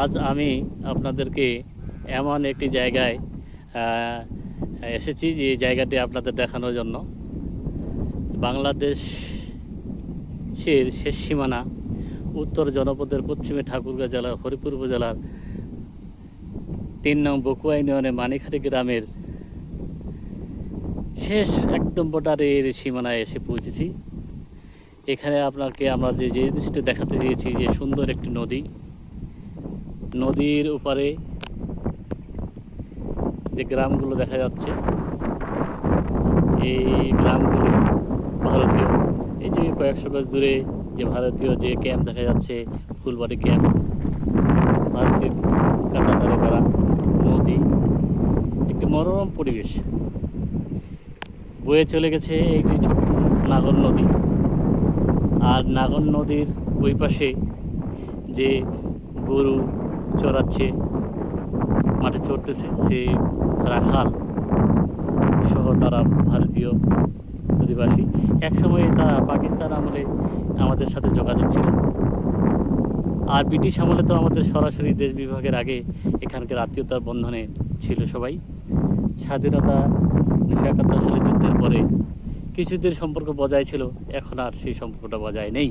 আজ আমি আপনাদেরকে এমন একটি জায়গায় এসেছি যে জায়গাটি আপনাদের দেখানোর জন্য। বাংলাদেশের শেষ সীমানা উত্তর জনপদের পশ্চিমে ঠাকুরগাঁ জেলার, হরিপুর উপজেলার তিন নং বকুয়া ইউনিয়নে মানিখারি গ্রামের শেষ একদম বর্ডারের সীমানায় এসে পৌঁছেছি। এখানে আপনাকে আমরা যে যে দেখাতে চেয়েছি যে সুন্দর একটি নদী। নদীর ওপারে যে গ্রামগুলো দেখা যাচ্ছে, এই গ্রামগুলো ভারতীয়। এই যে কয়েকশো গজ দূরে যে ভারতীয় যে ক্যাম্প দেখা যাচ্ছে, ফুলবাড়ি ক্যাম্প ভারতীয় কাটাতারে বেড়া নদী, একটি মনোরম পরিবেশ। বয়ে চলে গেছে একটি ছোট্ট নাগর নদী। আর নাগর নদীর ওই পাশে যে গরু চড়াচ্ছে, মাঠে চড়তেছে, সে রাখাল সহ তারা ভারতীয় অধিবাসী। একসময় তারা পাকিস্তান আমলে আমাদের সাথে যোগাযোগ ছিল। আর ব্রিটিশ আমলে তো আমাদের সরাসরি দেশ বিভাগের আগে এখানকার আত্মীয়তার বন্ধনে ছিল সবাই। স্বাধীনতা উনিশশো একাত্তর সালের যুদ্ধের পরে কিছুদিন সম্পর্ক বজায় ছিল, এখন আর সেই সম্পর্কটা বজায় নেই।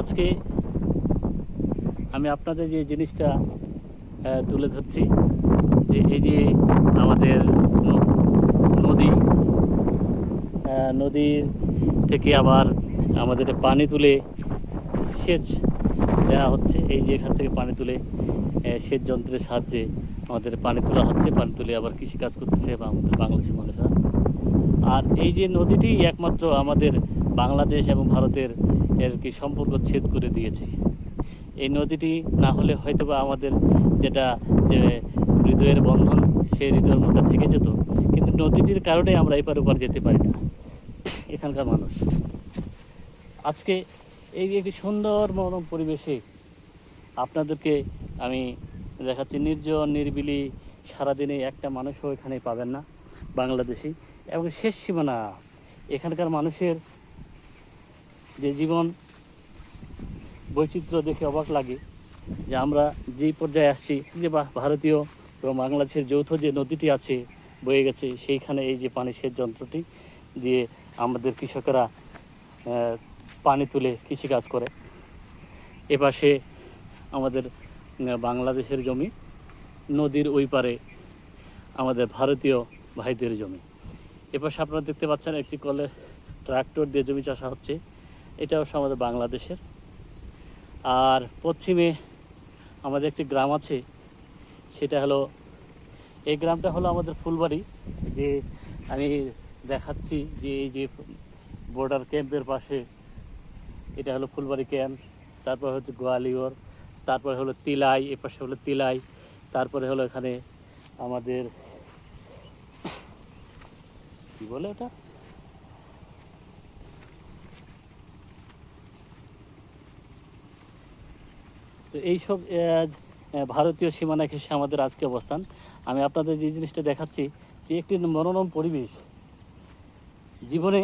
আজকে আমি আপনাদের যে জিনিসটা তুলে ধরছি, যে এই যে আমাদের নদী নদীর থেকে আবার আমাদের পানি তুলে সেচ দেওয়া হচ্ছে, এই যে এখান থেকে পানি তুলে সেচ যন্ত্রের সাহায্যে আমাদের পানি তোলা হচ্ছে, পানি তুলে আবার কৃষিকাজ করতেছে আমাদের বাংলাদেশের মানুষরা। আর এই যে নদীটি একমাত্র আমাদের বাংলাদেশ এবং ভারতের এর কি সম্পর্ক ছেদ করে দিয়েছে। এই নদীটি না হলে হয়তো বা আমাদের যেটা যে হৃদয়ের বন্ধন, সেই হৃদয়ের মধ্যে থেকে যেত। কিন্তু নদীটির কারণে আমরা এপার ওপার যেতে পারি না। এখানকার মানুষ। আজকে এই একটি সুন্দর মনোরম পরিবেশে আপনাদেরকে আমি দেখাচ্ছি, নির্জন, নিরিবিলি, সারাদিনে একটা মানুষও এখানে পাবেন না, বাংলাদেশি। এবং শেষ সীমানা, এখানকার মানুষের যে জীবন বৈচিত্র্য দেখে অবাক লাগে যে আমরা যেই পর্যায়ে আসছি, যে বা- ভারতীয় এবং বাংলাদেশের যৌথ যে নদীটি আছে, বয়ে গেছে, সেইখানে এই যে পানি সেচ যন্ত্রটি দিয়ে আমাদের কৃষকেরা পানি তুলে কৃষিকাজ করে। এপাশে আমাদের বাংলাদেশের জমি, নদীর ওই পারে আমাদের ভারতীয় ভাইদের জমি। এপাশে আপনারা দেখতে পাচ্ছেন একটি কলে ট্রাক্টর দিয়ে জমি চাষা হচ্ছে। এটা অবশ্য আমাদের বাংলাদেশের আর পশ্চিমে আমাদের একটি গ্রাম আছে, সেটা হলো, এই গ্রামটা হলো আমাদের ফুলবাড়ি, যে আমি দেখাচ্ছি যে এই যে বর্ডার ক্যাম্পের পাশে, এটা হলো ফুলবাড়ি ক্যাম্প তারপর হচ্ছে গোয়ালিয়র, তারপরে হলো তিলাই, এ পাশে হলো তিলাই, তারপরে হলো এখানে আমাদের, কি বলে ওটা? তো এইসব ভারতীয় সীমানা ঘেঁষে আমাদের আজকে অবস্থান। আমি আপনাদের যে জিনিসটা দেখাচ্ছি, যে একটি মনোরম পরিবেশ। জীবনে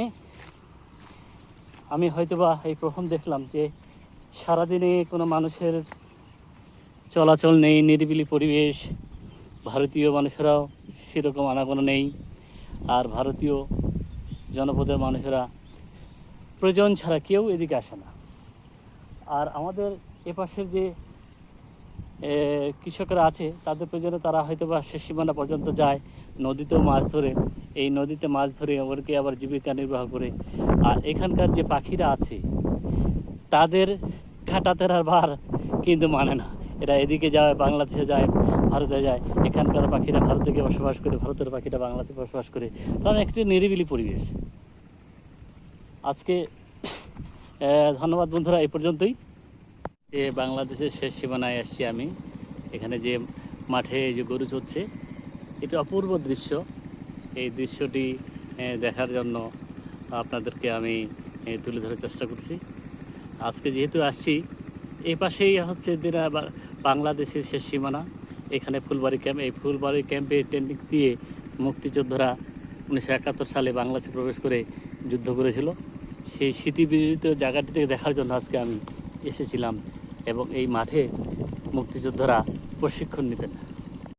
আমি হয়তোবা এই প্রথম দেখলাম যে সারাদিনে কোনো মানুষের চলাচল নেই, নিরিবিলি পরিবেশ, ভারতীয় মানুষেরাও সেরকম আনাগোনা নেই, আর ভারতীয় জনপদের মানুষেরা প্রয়োজন ছাড়া কেউ এদিকে আসে না। আর আমাদের এপাশের যে কৃষকরা আছে, তাদের প্রয়োজনে তারা হয়তো বা শেষ সীমানা পর্যন্ত যায় নদীতেও মাছ ধরে। এই নদীতে মাছ ধরে ওদেরকে আবার জীবিকা নির্বাহ করে। আর এখানকার যে পাখিরা আছে, তাদের খাটাতেরার ভার কিন্তু মানে না। এরা এদিকে যায়, বাংলাদেশে যায়, ভারতে যায়। এখানকার পাখিরা ভারতে গিয়ে বসবাস করে, ভারতের পাখিরা বাংলাদেশে বসবাস করে। কারণ একটি নিরিবিলি পরিবেশ। আজকে ধন্যবাদ বন্ধুরা, এই পর্যন্তই। এ বাংলাদেশের শেষ সীমানায় আসছি আমি। এখানে যে মাঠে যে গরু চড়ছে, এটি অপূর্ব দৃশ্য। এই দৃশ্যটি দেখার জন্য আপনাদেরকে আমি তুলে ধরার চেষ্টা করছি। আজকে যেহেতু আসছি, এই পাশেই হচ্ছে দিনা বাংলাদেশের শেষ সীমানা। এখানে ফুলবাড়ি ক্যাম্প, এই ফুলবাড়ি ক্যাম্পে ট্রেনিং দিয়ে মুক্তিযোদ্ধারা উনিশশো একাত্তর সালে বাংলাদেশে প্রবেশ করে যুদ্ধ করেছিল। সেই স্মৃতিবিদিত জায়গাটিতে দেখার জন্য আজকে আমি এসেছিলাম। এবং এই মাঠে মুক্তিযোদ্ধারা প্রশিক্ষণ নিতেন।